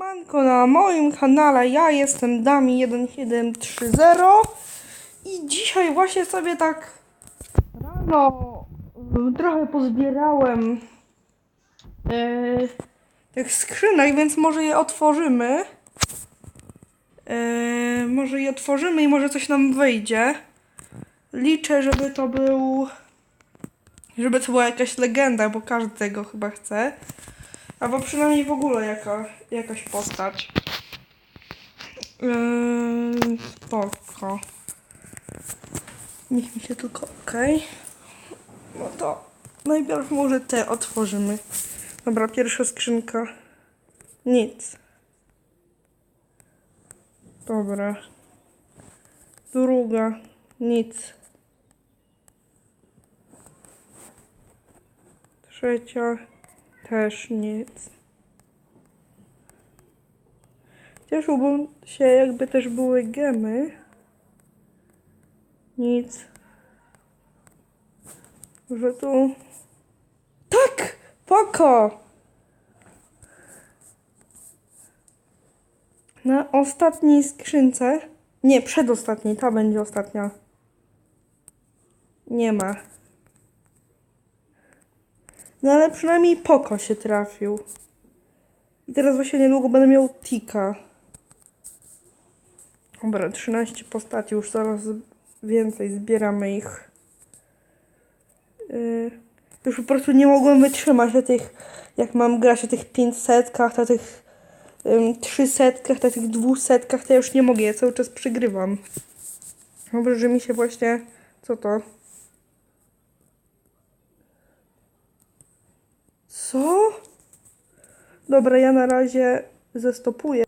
Siemanko na moim kanale, ja jestem Dami1730 i dzisiaj właśnie sobie tak rano y, trochę pozbierałem yy, tych skrzynek, więc może je otworzymy. Yy, może je otworzymy i może coś nam wyjdzie. Liczę, żeby to był żeby to była jakaś legenda, bo każdy tego chyba chce. Albo przynajmniej w ogóle jaka, jakaś postać. Yy, spoko. Niech mi się tylko okej. No to najpierw może te otworzymy. Dobra, pierwsza skrzynka. Nic. Dobra. Druga. Nic. Trzecia też nic. Cieszyłbym się, jakby też były gemy. Nic. Że tu. Tak! Poko! Na ostatniej skrzynce. Nie, przedostatniej, ta będzie ostatnia. Nie ma. No ale przynajmniej Poko się trafił. I teraz właśnie niedługo będę miał Tika. Dobra, 13 postaci, już coraz więcej, zbieramy ich. Yy, już po prostu nie mogłem wytrzymać na tych, jak mam grać na tych 500, na tych ym, 300, na tych 200, to ja już nie mogę, ja cały czas przegrywam. Dobrze, że mi się właśnie, co to? Co? Dobra, ja na razie zestopuję.